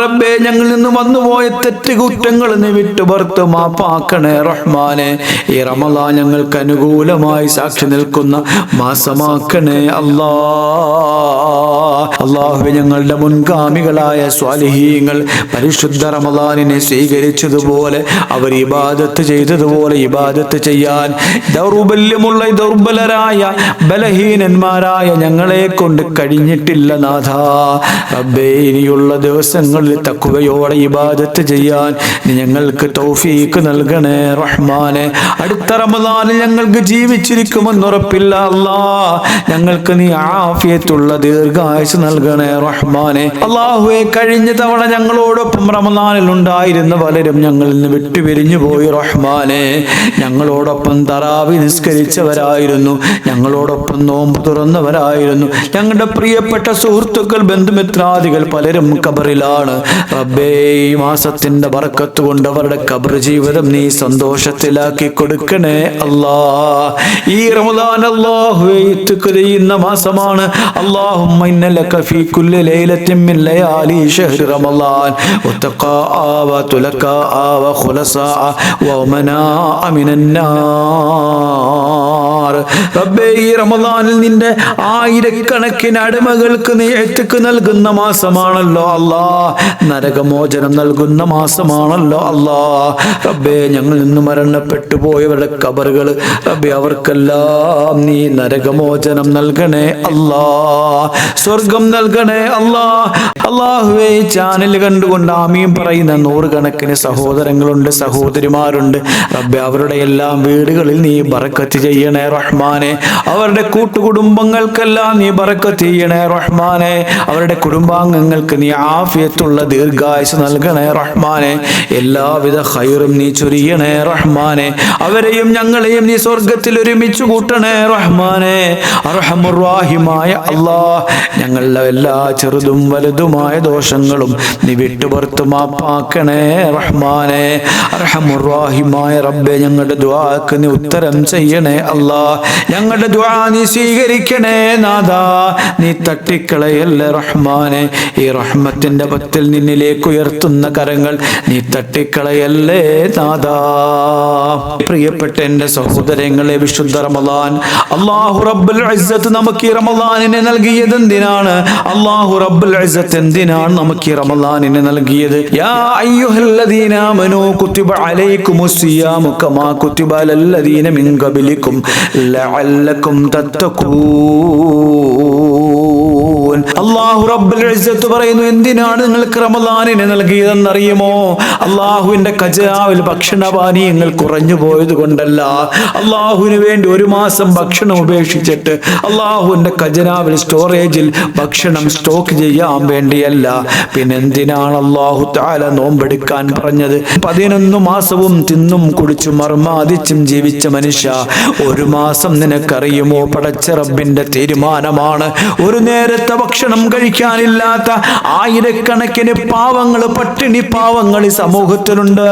റബ്ബേ ഞങ്ങളിൽ നിന്ന് വന്നുപോയ തെറ്റ് കുറ്റങ്ങൾ മാപ്പാക്കണേ റഹ്മാനെ ഈ റമദാ ഞങ്ങൾക്ക് അനുകൂലമായി സാക്ഷി നിൽക്കുന്ന മാസമാക്കണേ അല്ലാ. അള്ളാഹു ഞങ്ങളുടെ മുൻഗാമികളായ സ്വാലിഹീങ്ങൾ പരിശുദ്ധ റമദാനിനെ സ്വീകരിച്ചതുപോലെ അവർ ഇബാദത്ത് ചെയ്തതുപോലെ ഇബാദത്ത് ചെയ്യാൻ ദൗർബല്യമുള്ള ദൗർബലരായ ബലഹീനന്മാരായ ഞങ്ങളെ കൊണ്ട് കഴിഞ്ഞിട്ടില്ല നാഥ. റബ്ബേ ഇനിയുള്ള ദിവസങ്ങളിൽ തക്കുവയോടെ ഇബാദത്ത് ചെയ്യാൻ ഞങ്ങൾക്ക് തൗഫീക്ക് നൽകണേ റഹ്മാനെ. അടുത്ത റമദാനിൽ ഞങ്ങൾക്ക് ജീവിച്ചിരിക്കുമെന്ന് ഉറപ്പില്ല അല്ലാ. ഞങ്ങൾക്ക് നീ ആഫിയത്തുള്ള ദീർഘായുസ് നൽകണേ റഹ്മാനെ. അള്ളാഹുവെ കഴിഞ്ഞ തവണ ഞങ്ങളോടൊപ്പം റമദാനിൽ ഉണ്ടായിരുന്ന പലരും ഞങ്ങളിൽ നിന്ന് വിട്ടുപിരിഞ്ഞു പോയി റഹ്മാനെ. ഞങ്ങളോടൊപ്പം തറാവി നിസ്കരിച്ചവരായിരുന്നു. ഞങ്ങളോടൊപ്പം നോമ്പ് തുറന്നവരായിരുന്നു. ഞങ്ങളുടെ പ്രിയപ്പെട്ട സുഹൃത്തുക്കൾ ബന്ധുമിത്രാദികൾ പലരും കബറിലാണ് റബ്ബേ ഈ മാസത്തിന്റെ ബർക്കത്ത് കൊണ്ട് അവരുടെ കബർ ജീവിതം നീ സന്തോഷത്തിലാക്കി കൊടുക്കണേ അല്ലാ. ഈ റമദാൻ അല്ലാഹു ചെയ്യുന്ന മാസമാണ്. അല്ലാഹുമ്മ ഇന്ന ലക ഫീ കുല്ലി ലൈലത്തിൻ മിൻ ലയാലി ശഹ്ർ റമളാൻ വതഖാഅ വതുലഖാഅ വഖുലസാഅ വമനാ മിനൻ റബ്ബേ ഈ റമദാനിൽ നിന്റെ ആയിരക്കണക്കിന് അടിമകൾക്ക് നീ ഏറ്റക്ക് നൽകുന്ന മാസമാണല്ലോ അല്ലാ. നരകമോചനം നൽകുന്ന മാസമാണല്ലോ അല്ലാ. റബ്ബേ ഞങ്ങൾ നിന്ന് മരണപ്പെട്ടു പോയവരുടെ കബറുകൾ റബ്ബേ അവർക്കെല്ലാം നീ നരകമോചനം നൽകണേ അല്ലാ. സ്വർഗം നൽകണേ അല്ലാ. അള്ളാഹുവേ ചാനൽ കണ്ടുകൊണ്ട് ആമിയും പറയുന്ന നൂറുകണക്കിന് സഹോദരങ്ങളുണ്ട് സഹോദരിമാരുണ്ട്. റബ്ബെ അവരുടെ എല്ലാം വീടുകളിൽ നീ ബറക്കത്ത് ചെയ്യണേ റഹ്മാനെ അവരുടെ കൂട്ടുകുടുംബങ്ങൾക്കെല്ലാം നീ ബറക്കത്ത് ചെയ്യണേ റഹ്മാനെ അവരുടെ കുടുംബാംഗങ്ങൾക്ക് നീ ആഫിയത്തുള്ള ദീർഘായുസ് നൽകണേ റഹ്മാനെ എല്ലാവിധ ഹൈറും നീ ചൊരിയണേ റഹ്മാനെ അവരെയും ഞങ്ങളെയും നീ സ്വർഗത്തിൽ ഒരുമിച്ച് കൂട്ടണേ റഹ്മാനെ അർഹമുറാഹിമായ അള്ളാഹ് ഞങ്ങളുടെ എല്ലാ ചെറുതും വലുതുമായ ദോഷങ്ങളും നീ വിട്ടുപുറത്ത് മാപ്പാക്കണേ റഹ്മാനെ അർഹമുറാഹിമായ റബ്ബെ ഞങ്ങളുടെ ദ്വാക്ക് നീ ഉത്തരം ചെയ്യണേ അല്ലാ ഞങ്ങളുടെ ദ്വാ നീ സ്വീകരിക്കണേ നാഥ. നീ തട്ടിക്കളയല്ലേ റഹ്മാനെ. ഈ റഹ്മത്തിന്റെ പത്തിൽ നിന്നിലേക്ക് ഉയർത്തുന്ന കരങ്ങൾ നീ തട്ടിക്കളയല്ലേ നാഥ. പ്രിയപ്പെട്ട എന്റെ സഹോദരങ്ങളെ വിശുദ്ധ റമദാൻ. അള്ളാഹു റബ്ബുൽ ഇസ്സത്ത് നമുക്ക് ഈ റമദാനിനെ നൽകിയത് എന്തിനാണ്? അള്ളാഹു റബ്ബുൽ ഇസ്സത്ത് എന്തിനാണ് നമുക്ക് ഈ റമദാനിനെ നൽകിയത്? യാ അയ്യുഹല്ലദീന കുത്തിബ സിയാമു കമാ കുത്തിബ അലല്ലദീന മിൻ لعلكم تتقون. അള്ളാഹു റബ്ബുൽ പറയുന്നു എന്തിനാണ് നിങ്ങൾക്ക് റമദാനിനെ നൽകിയതെന്നറിയുമോ? അള്ളാഹുവിന്റെ ഖജാവിൽ ഭക്ഷണപാനീയങ്ങൾ കുറഞ്ഞു പോയത് കൊണ്ടല്ല. അള്ളാഹുവിന് വേണ്ടി ഒരു മാസം ഭക്ഷണം ഉപേക്ഷിച്ചിട്ട് അള്ളാഹുവിന്റെ ഖജനാവിൽ സ്റ്റോറേജിൽ ഭക്ഷണം സ്റ്റോക്ക് ചെയ്യാൻ വേണ്ടിയല്ല. പിന്നെ എന്തിനാണ് അള്ളാഹു താല നോമ്പെടുക്കാൻ പറഞ്ഞത്? പതിനൊന്ന് മാസവും തിന്നും കുടിച്ചും മർമാദിച്ചും ജീവിച്ച മനുഷ്യ ഒരു മാസം നിനക്കറിയുമോ? പടച്ച റബ്ബിന്റെ തീരുമാനമാണ്. ഒരു നേരത്തെ ഭക്ഷണം കഴിക്കാനില്ലാത്ത ആയിരക്കണക്കിന് പാവങ്ങൾ പട്ടിണി പാവങ്ങൾ ഈ സമൂഹത്തിലുണ്ട്.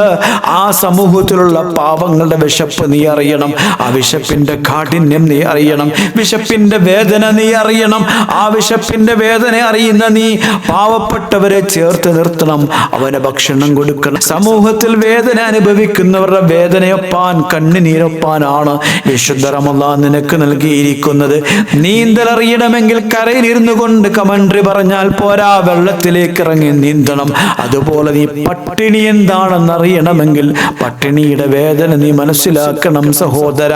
ആ സമൂഹത്തിലുള്ള പാവങ്ങളുടെ വിശപ്പ് നീ അറിയണം. ആ വിശപ്പിന്റെ കാഠിന്യം നീ അറിയണം. വിശപ്പിന്റെ വേദന നീ അറിയണം. ആ വിശപ്പിന്റെ വേദന അറിയുന്ന നീ പാവപ്പെട്ടവരെ ചേർത്ത് നിർത്തണം. അവന് ഭക്ഷണം കൊടുക്കണം. സമൂഹത്തിൽ വേദന അനുഭവിക്കുന്നവരുടെ വേദനയൊപ്പാൻ കണ്ണുനീരൊപ്പാനാണ് വിശുദ്ധ നിനക്ക് നൽകിയിരിക്കുന്നത്. നീന്തൽ അറിയണമെങ്കിൽ കരയിലിരുന്നു കൊണ്ട് കമൻട്രി പറഞ്ഞാൽ പോരാ വെള്ളത്തിലേക്ക് ഇറങ്ങി നീന്തണം. അതുപോലെ നീ പട്ടിണി എന്താണെന്നറിയണമെങ്കിൽ പട്ടിണിയുടെ വേദന നീ മനസ്സിലാക്കണം സഹോദര.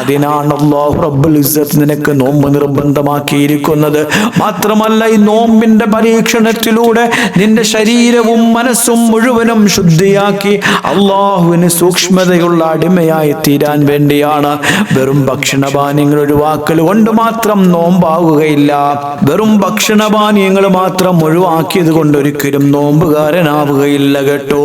അതിനാണ് റബ്ബുൽ നിനക്ക് നോമ്പ് നിർബന്ധമാക്കിയിരിക്കുന്നത്. മാത്രമല്ല ഈ നോമ്പിന്റെ പരീക്ഷണത്തിലൂടെ നിന്റെ ശരീരവും മനസ്സും മുഴുവനും ശുദ്ധിയാക്കി അള്ളാഹുവിന് സൂക്ഷ്മതയുള്ള അടിമയായി തീരാൻ വേണ്ടിയാണ്. വെറും ഭക്ഷണപാനീയങ്ങൾ ഒഴിവാക്കൽ കൊണ്ട് മാത്രം നോമ്പാകുകയില്ല വെറും ഭക്ഷണപാനീയങ്ങൾ മാത്രം ഒഴിവാക്കിയത് കൊണ്ട് ഒരിക്കലും നോമ്പുകാരനാവുകയില്ല കേട്ടോ.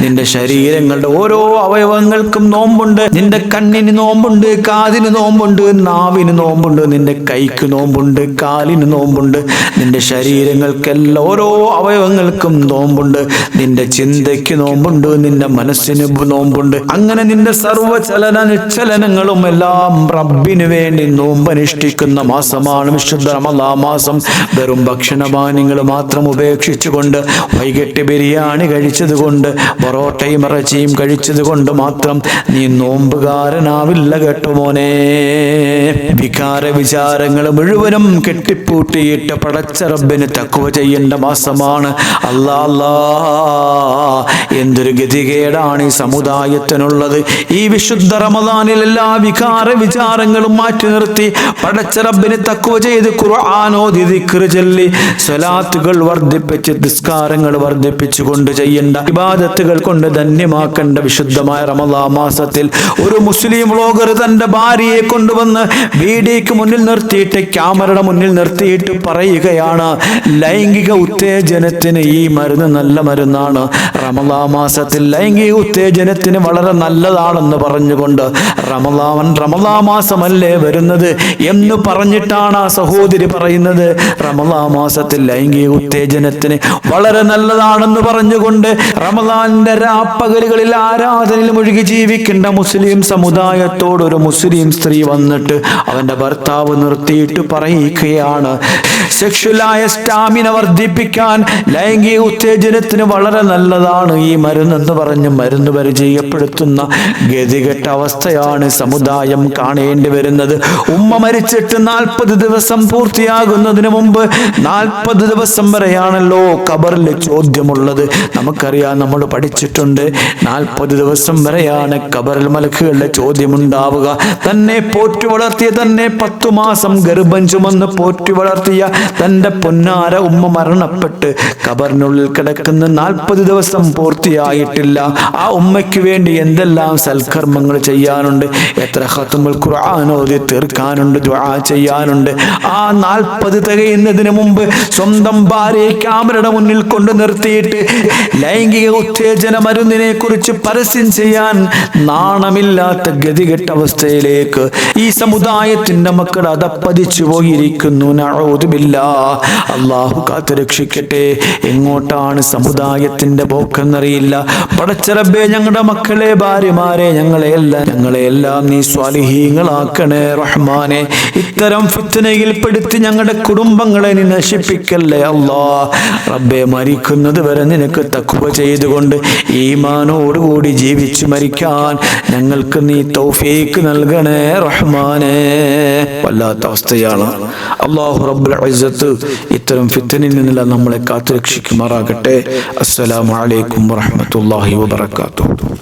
നിന്റെ ശരീരങ്ങളുടെ ഓരോ അവയവങ്ങൾക്കും നോമ്പുണ്ട്. നിന്റെ കണ്ണിന് നോമ്പുണ്ട് കാതിന് നോമ്പുണ്ട് നാവിന് നോമ്പുണ്ട് നിന്റെ കൈക്ക് നോമ്പുണ്ട് കാലിന് നോമ്പുണ്ട്. നിന്റെ ശരീരങ്ങൾക്കെല്ലാം ഓരോ അവയവങ്ങൾക്കും നോമ്പുണ്ട്. നിന്റെ ചിന്തയ്ക്ക് നോമ്പുണ്ട് നിന്റെ മനസ്സിന് നോമ്പുണ്ട്. അങ്ങനെ നിന്റെ സർവചലന നിശ്ചലനങ്ങളും എല്ലാം റബ്ബിന് വേണ്ടി നോമ്പനുഷ്ഠിക്കുന്ന മാസമാണ് വിശുദ്ധ മാസം. വെറും ഭക്ഷണപാനീയങ്ങൾ മാത്രം ഉപേക്ഷിച്ചുകൊണ്ട് വൈകിട്ട് ബിരിയാണി കഴിച്ചതുകൊണ്ട് പൊറോട്ടയും ഇറച്ചിയും കഴിച്ചതുകൊണ്ട് മാത്രം നീ നോമ്പുകാരനാവില്ല കേട്ടോ മോനെ. വികാര വിചാരങ്ങൾ മുഴുവനും കെട്ടിപ്പൂട്ടിയിട്ട് പടച്ചറബിന് തക്കുവ ചെയ്യേണ്ട മാസമാണ്. അല്ലാ അല്ലാ. എന്തൊരു ഗതികേടാണ് ഈ സമുദായത്തിനുള്ളത്. ഈ വിശുദ്ധ റമദാനിൽ എല്ലാ വികാര വിചാരങ്ങളും മാറ്റി നിർത്തി പടച്ചറബിന് തക്കുവ ചെയ്ത് ഖുർആാനോ ദിക്ർ ചൊല്ലി സ്വലാത്തുകൾ വർദ്ധിപ്പിച്ച് നിസ്കാരങ്ങൾ വർദ്ധിപ്പിച്ചുകൊണ്ട് ചെയ്യേണ്ട ഇബാദത്തുകൾ കൊണ്ട് ധന്യമാക്കേണ്ട വിശുദ്ധമായ റമദാ മാസത്തിൽ ഒരു മുസ്ലിം വ്ലോഗർ തന്റെ ഭാര്യയെ കൊണ്ടുവന്ന് വീഡിയോക്ക് മുന്നിൽ നിർത്തിയിട്ട് ക്യാമറയുടെ മുന്നിൽ നിർത്തിയിട്ട് പറയുകയാണ് ലൈംഗിക ഉത്തേജനത്തിന് ഈ മരുന്ന് നല്ല മരുന്നാണ്. റമദാ മാസത്തിൽ ലൈംഗിക ഉത്തേജനത്തിന് വളരെ നല്ലതാണെന്ന് പറഞ്ഞുകൊണ്ട് റമദാവൻ റമദാ മാസമല്ലേ വരുന്നത്? എന്ന് പറഞ്ഞിട്ടാണ് ആ സഹോദരി പറയുന്നത്. റമദാ മാസത്തിൽ ലൈംഗിക ഉത്തേജനത്തിന് വളരെ നല്ലതാണെന്ന് പറഞ്ഞുകൊണ്ട് റമദാന്റെ രാപ്പകലുകളിൽ ആരാധനയിൽ മുഴുകി ജീവിക്കേണ്ട മുസ്ലിം സമുദായത്തോട് ഒരു മുസ്ലിം സ്ത്രീ വന്നിട്ട് അവന്റെ ഭർത്താവ് നിർത്തിയിട്ട് പറയുകയാണ് സെക്ഷലായ സ്റ്റാമിന വർദ്ധിപ്പിക്കാൻ ലൈംഗിക ഉത്തേജനത്തിന് വളരെ നല്ലതാണ് ഈ മരുന്നെന്ന് പറഞ്ഞ് മരുന്ന് പരിചയപ്പെടുത്തുന്ന ഗതികെട്ട അവസ്ഥയാണ് സമുദായം കാണേണ്ടി വരുന്നത്. ഉമ്മ മരിച്ചിട്ട് നാൽപ്പത് ദിവസം പൂർത്തിയാകുന്നതിന് മുമ്പ് നാൽപ്പത് ദിവസം വരെയാണല്ലോ ഖബറിൽ ചോദ്യമുള്ളത്. നമുക്കറിയാം നമ്മൾ പഠിച്ചിട്ടുണ്ട്. നാൽപ്പത് ദിവസം വരെയാണ് ഖബറിൽ മലക്കുകളുടെ ചോദ്യമുണ്ടാവുക. തന്നെ പോറ്റി വളർത്തിയ തന്നെ പത്തു മാസം ഗർഭം ചുമന്ന് പോറ്റി വളർത്തിയ തന്റെ പൊന്നാര ഉമ്മ മരണപ്പെട്ട് ഖബറിനുള്ളിൽ കിടക്കുന്ന നാൽപ്പത് ദിവസം പൂർത്തിയായിട്ടില്ല. ആ ഉമ്മയ്ക്ക് വേണ്ടി എന്തെല്ലാം സൽക്കർമ്മങ്ങൾ ചെയ്യാനുണ്ട്? എത്ര ഹത്തുമുൽ ഖുർആൻ ഓതി തീർക്കാനുണ്ട് ദുആ ചെയ്യാനുണ്ട്. ആ നാൽപ്പത് തികയുന്നതിന് മുമ്പ് സ്വന്തം ഭാര്യയെ ക്യാമറയുടെ മുന്നിൽ കൊണ്ടു നിർത്തിയിട്ട് ലൈംഗിക ഉത്തേജന മരുന്നിനെ കുറിച്ച് പരസ്യം ചെയ്യാൻ നാണമില്ലാത്ത ഗതികെട്ട അവസ്ഥയിലേക്ക് ഈ സമുദായത്തിന്റെ മക്കൾ അതപ്പതിച്ചു പോയിരിക്കുന്നു. നഴോതുമില്ല അള്ളാഹു കാത്തു രക്ഷിക്കട്ടെ. എങ്ങോട്ടാണ് സമുദായത്തിന്റെ പോക്കെന്നറിയില്ല. പടച്ചറബേ ഞങ്ങളുടെ മക്കളെ ഭാര്യമാരെ ഞങ്ങളെ എല്ലാം ഞങ്ങളെ എല്ലാം നീ സ്വാലിഹീങ്ങളാക്കണേ റഹ്മാനെ. ഇത്തരം ഫിത്തനയിൽ പെടുത്തി ഞങ്ങളുടെ കുടുംബങ്ങളെ നീ നശിപ്പിക്കല്ലേ അല്ലാ? റബ്ബെ മരിക്കുന്നത് വരെ നിനക്ക് തക്കുവ ചെയ്തുകൊണ്ട് ഈമാനോടുകൂടി ജീവിച്ചു മരിക്കാൻ ഞങ്ങൾക്ക് നീ തൗഫീക്ക് നൽകണേ റഹ്മാനേ. വല്ലാത്ത അവസ്ഥയാണ്. അള്ളാഹു റബ്ബുൽ ഇസ്സത്ത് ഇത്തരം ഫിത്തനിൽ നിന്നെല്ലാം നമ്മളെ കാത്തുരക്ഷിക്കുമാറാകട്ടെ. അസ്സലാമു അലൈക്കും വറഹ്മത്തുള്ളാഹി വബറകാതുഹു.